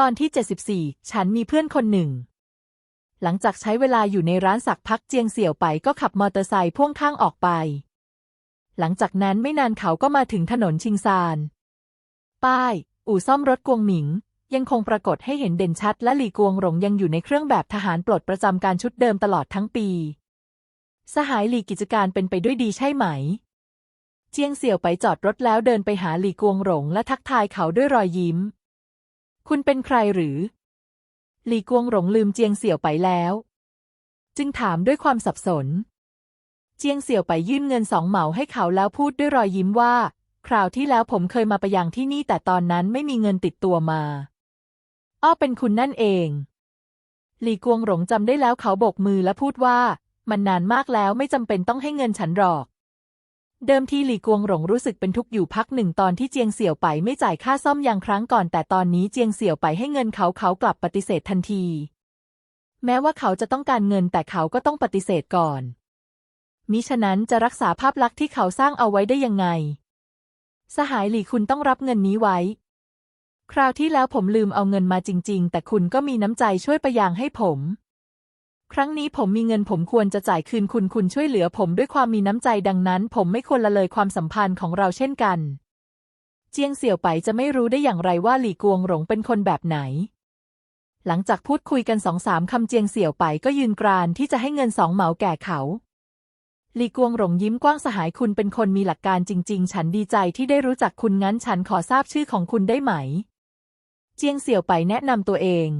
ตอนที่ 74 ฉันมีเพื่อนคนหนึ่ง หลังจากใช้เวลาอยู่ในร้านสักพักเจียงเสี่ยวไปก็ขับมอเตอร์ไซค์พ่วงข้างออกไป หลังจากนั้นไม่นานเขาก็มาถึงถนนชิงซาน ป้าย อู่ซ่อมรถกวงหมิง ยังคงปรากฏให้เห็นเด่นชัด และหลี่กวงหลงยังอยู่ในเครื่องแบบทหารปลดประจำการชุดเดิมตลอดทั้งปี สหายหลี่กิจการเป็นไปด้วยดีใช่ไหม เจียงเสี่ยวไปจอดรถแล้วเดินไปหาหลี่กวงหลงและทักทายเขาด้วยรอยยิ้ม คุณเป็นใครหรือ หลี่กวงหลงลืมเจียงเสี่ยวไปแล้ว จึงถามด้วยความสับสน เจียงเสี่ยวไปยื่นเงินสองเหมาให้เขาแล้วพูดด้วยรอยยิ้มว่า คราวที่แล้วผมเคยมาไปยังที่นี่แต่ตอนนั้นไม่มีเงินติดตัวมา อ้อเป็นคุณนั่นเอง หลี่กวงหลงจำได้แล้วเขาโบกมือและพูดว่า มันนานมากแล้วไม่จำเป็นต้องให้เงินฉันหรอก เดิมทีหลี่กวงหลงรู้สึกเป็นทุกข์อยู่พักหนึ่งตอนที่เจียงเสี่ยวไปไม่จ่ายค่าซ่อมยางครั้งก่อน แต่ตอนนี้เจียงเสี่ยวไปให้เงินเขาเขากลับปฏิเสธทันที แม้ว่าเขาจะต้องการเงินแต่เขาก็ต้องปฏิเสธก่อน มิฉะนั้นจะรักษาภาพลักษณ์ที่เขาสร้างเอาไว้ได้ยังไง สหายหลี่คุณต้องรับเงินนี้ไว้ คราวที่แล้วผมลืมเอาเงินมาจริง ๆ แต่คุณก็มีน้ำใจช่วยประยางให้ผม ครั้งนี้ผมมีเงินผมควรจะจ่ายคืนคุณคุณช่วยเหลือผมด้วยความมีน้ำใจดังนั้น ผมไม่ควรละเลยความสัมพันธ์ของเราเช่นกัน เจียงเสี่ยวไปจะไม่รู้ได้อย่างไรว่าหลี่กวงหลงเป็นคนแบบไหน หลังจากพูดคุยกันสองสามคำเจียงเสี่ยวไปก็ยืนกรานที่จะให้เงินสองเหมาแก่เขาหลี่กวงหลงยิ้มกว้างสหายคุณเป็นคนมีหลักการจริง ๆ ฉันดีใจที่ได้รู้จักคุณงั้นฉันขอทราบชื่อของคุณได้ไหม เจียงเสี่ยวไปแนะนำตัวเอง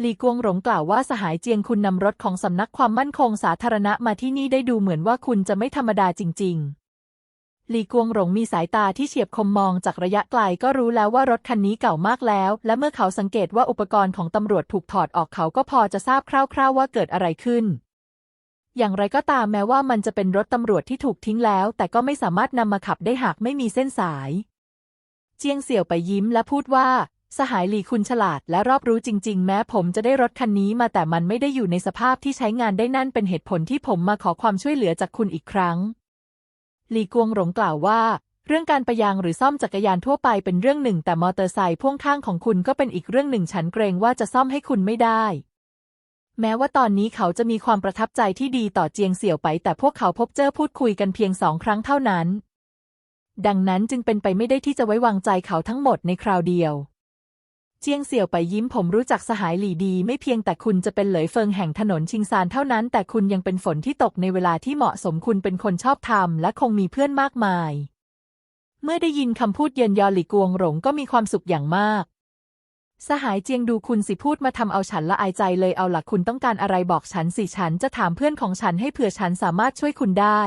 หลีกวงหลงกล่าวว่าสหายเจียงคุณนำรถของสำนักความมั่นคงสาธารณะมาที่นี่ได้ดูเหมือนว่าคุณจะไม่ธรรมดาจริง ๆ หลีกวงหลงมีสายตาที่เฉียบคมมองจากระยะไกลก็รู้แล้วว่ารถคันนี้เก่ามากแล้ว และเมื่อเขาสังเกตว่าอุปกรณ์ของตำรวจถูกถอดออกเขาก็พอจะทราบคร่าวๆว่าเกิดอะไรขึ้น อย่างไรก็ตามแม้ว่ามันจะเป็นรถตำรวจที่ถูกทิ้งแล้ว แต่ก็ไม่สามารถนำมาขับได้หากไม่มีเส้นสาย เจียงเสี่ยวไปยิ้มและพูดว่า สหายหลีคุณฉลาดและรอบรู้จริง ๆ แม้ผมจะได้รถคันนี้มาแต่มันไม่ได้อยู่ในสภาพที่ใช้งานได้นั่นเป็นเหตุผลที่ผมมาขอความช่วยเหลือจากคุณอีกครั้ง หลีกวงหลงกล่าวว่า เรื่องการประยางหรือซ่อมจักรยานทั่วไปเป็นเรื่องหนึ่ง แต่มอเตอร์ไซค์พ่วงข้างของคุณก็เป็นอีกเรื่องหนึ่งฉันเกรงว่าจะซ่อมให้คุณไม่ได้ แม้ว่าตอนนี้เขาจะมีความประทับใจที่ดีต่อเจียงเสี่ยวไป แต่พวกเขาพบเจอพูดคุยกันเพียงสองครั้งเท่านั้น ดังนั้นจึงเป็นไปไม่ได้ที่จะไว้วางใจเขาทั้งหมดในคราวเดียว เจียงเสี่ยวไปยิ้มผมรู้จักสหายหลี่ดี ไม่เพียงแต่คุณจะเป็นเหลยเฟิงแห่งถนนชิงซานเท่านั้น แต่คุณยังเป็นฝนที่ตกในเวลาที่เหมาะสมคุณเป็นคนชอบธรรมและคงมีเพื่อนมากมาย เมื่อได้ยินคำพูดเย็นยอหลี่กวงหลงก็มีความสุขอย่างมาก สหายเจียงดูคุณสิพูดมาทำเอาฉันละอายใจเลยเอาหล่ะคุณต้องการอะไรบอกฉันสิฉันจะถามเพื่อนของฉันให้เผื่อฉันสามารถช่วยคุณได้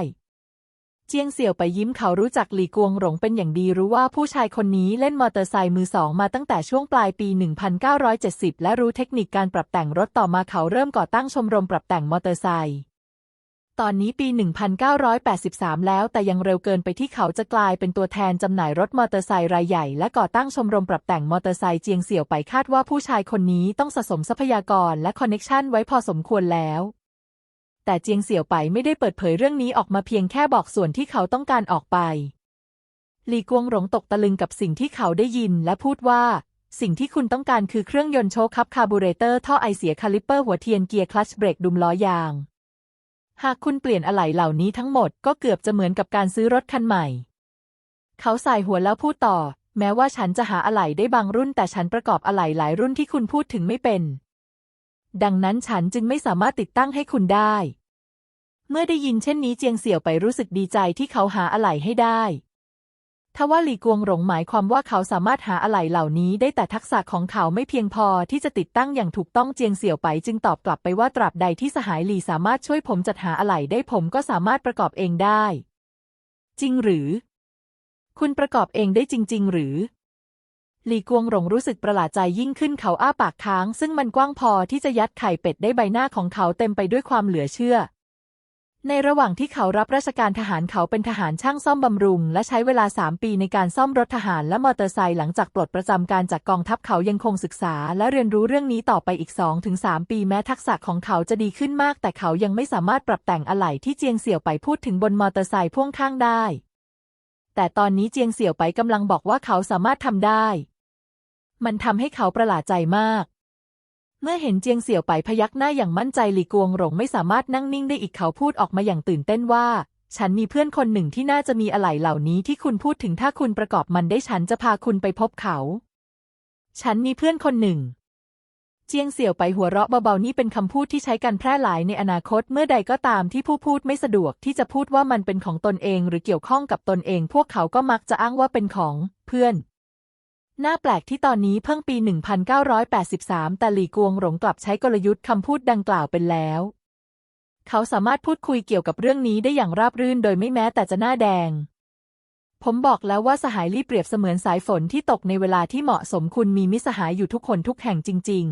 เจียงเสี่ยวไปยิ้มเขารู้จักหลี่กวงหลงเป็นอย่างดีรู้ว่าผู้ชายคนนี้เล่นมอเตอร์ไซค์มือสองมาตั้งแต่ช่วงปลายปี 1970 และรู้เทคนิคการปรับแต่งรถต่อมาเขาเริ่มก่อตั้งชมรมปรับแต่งมอเตอร์ไซค์ ตอนนี้ปี 1983 แล้วแต่ยังเร็วเกินไปที่เขาจะกลายเป็นตัวแทนจำหน่ายรถมอเตอร์ไซค์รายใหญ่และก่อตั้งชมรมปรับแต่งมอเตอร์ไซค์เจียงเสี่ยวไปคาดว่าผู้ชายคนนี้ต้องสะสมทรัพยากรและคอนเน็กชันไว้พอสมควรแล้ว แต่เจียงเสี่ยวไปไม่ได้เปิดเผยเรื่องนี้ออกมาเพียงแค่บอกส่วนที่เขาต้องการออกไป หลีกวงหลงตกตะลึงกับสิ่งที่เขาได้ยินและพูดว่า สิ่งที่คุณต้องการคือเครื่องยนต์โชคคับคาร์บูเรเตอร์ท่อไอเสียคาลิปเปอร์หัวเทียนเกียร์คลัตช์เบรกดุมล้อยาง หากคุณเปลี่ยนอะไหล่เหล่านี้ทั้งหมดก็เกือบจะเหมือนกับการซื้อรถคันใหม่ เขาสายหัวแล้วพูดต่อ แม้ว่าฉันจะหาอะไหล่ได้บางรุ่นแต่ฉันประกอบอะไหล่หลายรุ่นที่คุณพูดถึงไม่เป็นดังนั้นฉันจึงไม่สามารถติดตั้งให้คุณได้ เมื่อได้ยินเช่นนี้เจียงเสี่ยวไปรู้สึกดีใจที่เขาหาอะไหล่ให้ได้ทว่าหลี่กวงหลงหมายความว่าเขาสามารถหาอะไหล่เหล่านี้ได้แต่ทักษะของเขาไม่เพียงพอที่จะติดตั้งอย่างถูกต้องเจียงเสี่ยวไปจึงตอบกลับไปว่าตราบใดที่สหายหลี่สามารถช่วยผมจัดหาอะไหล่ได้ผมก็สามารถประกอบเองได้ จริงหรือ คุณประกอบเองได้จริง ๆ หรือ หลีกวงหลงรู้สึกประหลาดใจยิ่งขึ้นเขาอ้าปากค้าง ซึ่งมันกว้างพอที่จะยัดไข่เป็ดได้ใบหน้าของเขาเต็มไปด้วยความเหลือเชื่อ ในระหว่างที่เขารับราชการทหารเขาเป็นทหารช่างซ่อมบำรุง และใช้เวลา 3 ปีในการซ่อมรถทหารและมอเตอร์ไซค์หลังจากปลดประจำการจากกองทัพเขายังคงศึกษา และเรียนรู้เรื่องนี้ต่อไปอีก 2-3 ปีแม้ทักษะของเขาจะดีขึ้นมาก แต่เขายังไม่สามารถปรับแต่งอะไหล่ที่เจียงเสี่ยวไปพูดถึงบนมอเตอร์ไซค์พ่วงข้างได้ แต่ตอนนี้เจียงเสี่ยวไปกำลังบอกว่าเขาสามารถทำได้ มันทำให้เขาประหลาดใจมาก เมื่อเห็นเจียงเสี่ยวไปพยักหน้าอย่างมั่นใจหลีกวงหลงไม่สามารถนั่งนิ่งได้อีกเขาพูดออกมาอย่างตื่นเต้นว่า ฉันมีเพื่อนคนหนึ่งที่น่าจะมีอะไหล่เหล่านี้ที่คุณพูดถึงถ้าคุณประกอบมันได้ฉันจะพาคุณไปพบเขา ฉันมีเพื่อนคนหนึ่ง เจียงเสี่ยวไปหัวเราะเบาๆนี่เป็นคำพูดที่ใช้กันแพร่หลายในอนาคตเมื่อใดก็ตามที่ผู้พูดไม่สะดวกที่จะพูดว่ามันเป็นของตนเอง หรือเกี่ยวข้องกับตนเอง พวกเขาก็มักจะอ้างว่าเป็นของ เพื่อน น่าแปลกที่ตอนนี้เพิ่งปี 1983 แต่หลีกวงหลงกลับใช้กลยุทธ์คำพูดดังกล่าวเป็นแล้ว เขาสามารถพูดคุยเกี่ยวกับเรื่องนี้ได้อย่างราบรื่นโดยไม่แม้แต่จะหน้าแดง ผมบอกแล้วว่าสหายลี่เปรียบเสมือนสายฝนที่ตกในเวลาที่เหมาะสมคุณมีมิสหายอยู่ทุกคนทุกแห่งจริง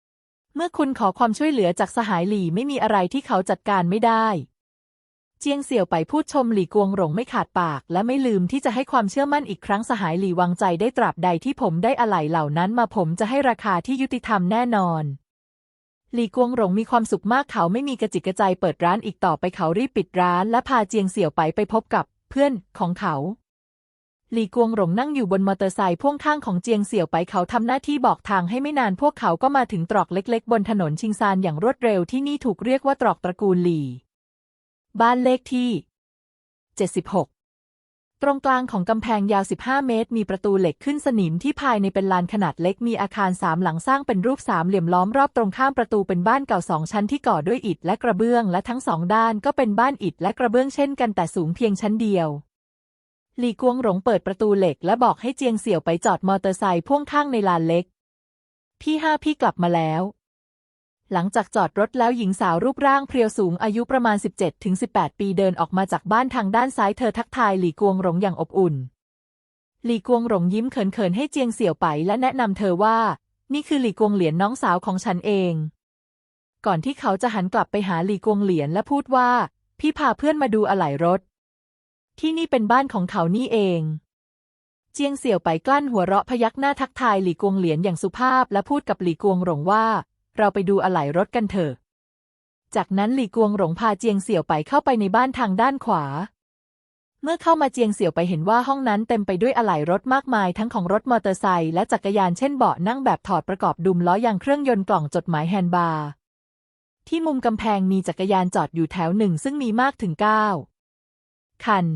ๆ เมื่อคุณขอความช่วยเหลือจากสหายหลี่ไม่มีอะไรที่เขาจัดการไม่ได้ เจียงเสี่ยวไปพูดชมหลี่กวงหลงไม่ขาดปาก และไม่ลืมที่จะให้ความเชื่อมั่นอีกครั้งสหายหลี่วางใจได้ตราบใดที่ผมได้อะไหล่เหล่านั้นมาผมจะให้ราคาที่ยุติธรรมแน่นอน หลี่กวงหลงมีความสุขมากเขาไม่มีกระจิกกระใจเปิดร้านอีกต่อไปเขารีบปิดร้านและพาเจียงเสี่ยวไปไปพบกับเพื่อนของเขา หลี่กวงหลงนั่งอยู่บนมอเตอร์ไซค์พ่วงข้างของเจียงเสี่ยวไปเขาทำหน้าที่บอกทางให้ไม่นานพวกเขาก็มาถึงตรอกเล็ก ๆ บนถนนชิงซานอย่างรวดเร็วที่นี่ถูกเรียกว่าตรอกตระกูลหลี่ บ้านเลขที่ 76 ตรงกลางของกำแพงยาว 15 เมตร มีประตูเหล็กขึ้นสนิมที่ภายในเป็นลานขนาดเล็ก มีอาคารสามหลังสร้างเป็นรูปสามเหลี่ยมล้อมรอบตรงข้ามประตูเป็นบ้านเก่าสองชั้นที่ก่อด้วยอิฐและกระเบื้อง และทั้งสองด้านก็เป็นบ้านอิฐและกระเบื้องเช่นกันแต่สูงเพียงชั้นเดียวหลีกวงหลงเปิดประตูเหล็กและบอกให้เจียงเสี่ยวไปจอดมอเตอร์ไซค์พ่วงข้างในลานเล็ก พี่ห้าพี่กลับมาแล้ว หลังจากจอดรถแล้วหญิงสาวรูปร่างเพรียวสูงอายุประมาณ 17-18 ปีเดินออกมาจากบ้านทางด้านซ้ายเธอทักทายหลี่กวงหลงอย่างอบอุ่น หลี่กวงหลงยิ้มเขินๆให้เจียงเสี่ยวไปและแนะนำเธอว่า นี่คือหลี่กวงเหลียนน้องสาวของฉันเอง ก่อนที่เขาจะหันกลับไปหาหลี่กวงเหลียนและพูดว่า พี่พาเพื่อนมาดูอะไหล่รถ ที่นี่เป็นบ้านของเขานี่เอง เจียงเสี่ยวไปกลั้นหัวเราะพยักหน้าทักทายหลี่กวงเหลียนอย่างสุภาพและพูดกับหลี่กวงหลงว่า เราไปดูอะไหล่รถกันเถอะ จากนั้นหลี่กวงหลงพาเจียงเสี่ยวไปเข้าไปในบ้านทางด้านขวา เมื่อเข้ามาเจียงเสี่ยวไปเห็นว่าห้องนั้นเต็มไปด้วยอะไหล่รถมากมายทั้งของรถมอเตอร์ไซค์และจักรยานเช่นเบาะนั่งแบบถอดประกอบดุมล้อยางเครื่องยนต์กล่องจดหมายแฮนด์บาร์ ที่มุมกำแพงมีจักรยานจอดอยู่แถวหนึ่งซึ่งมีมากถึงเก้าคัน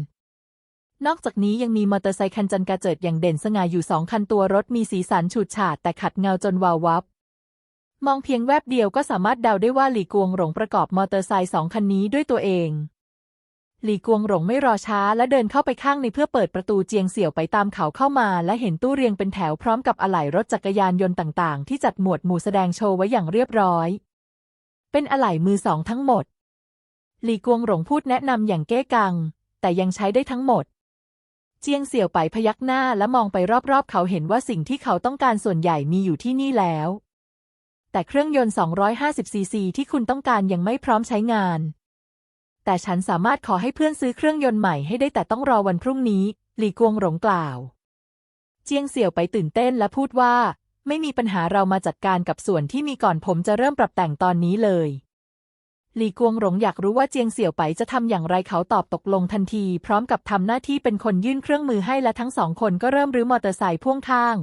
นอกจากนี้ยังมีมอเตอร์ไซคันจันกระเจิดอย่างเด่นสง่าอยู่สองคันตัวรถมีสีสันฉูดฉาดแต่ขัดเงาจนวาววับ มองเพียงแวบเดียวก็สามารถเดาได้ว่าหลี่กวงหลงประกอบมอเตอร์ไซค์สองคันนี้ด้วยตัวเอง หลี่กวงหลงไม่รอช้าและเดินเข้าไปข้างในเพื่อเปิดประตูเจียงเสี่ยวไปตามเขาเข้ามา และเห็นตู้เรียงเป็นแถวพร้อมกับอะไหล่รถจักรยานยนต์ต่างๆ ที่จัดหมวดหมู่แสดงโชว์ไว้อย่างเรียบร้อย เป็นอะไหล่มือสองทั้งหมด หลี่กวงหลงพูดแนะนำอย่างเก้กัง แต่ยังใช้ได้ทั้งหมดเจียงเสี่ยวไปพยักหน้าและมองไปรอบๆ เขาเห็นว่าสิ่งที่เขาต้องการส่วนใหญ่มีอยู่ที่นี่แล้ว แต่เครื่องยนต์ 250 ซีซีที่คุณต้องการยังไม่พร้อมใช้งาน แต่ฉันสามารถขอให้เพื่อนซื้อเครื่องยนต์ใหม่ให้ได้แต่ต้องรอวันพรุ่งนี้ หลี่กวงหลงกล่าว เจียงเสี่ยวไปตื่นเต้นและพูดว่า ไม่มีปัญหาเรามาจัดการกับส่วนที่มีก่อนผมจะเริ่มปรับแต่งตอนนี้เลย หลี่กวงหลงอยากรู้ว่าเจียงเสี่ยวไปจะทำอย่างไรเขาตอบตกลงทันที พร้อมกับทำหน้าที่เป็นคนยื่นเครื่องมือให้และทั้งสองคนก็เริ่มรื้อมอเตอร์ไซค์พ่วงข้าง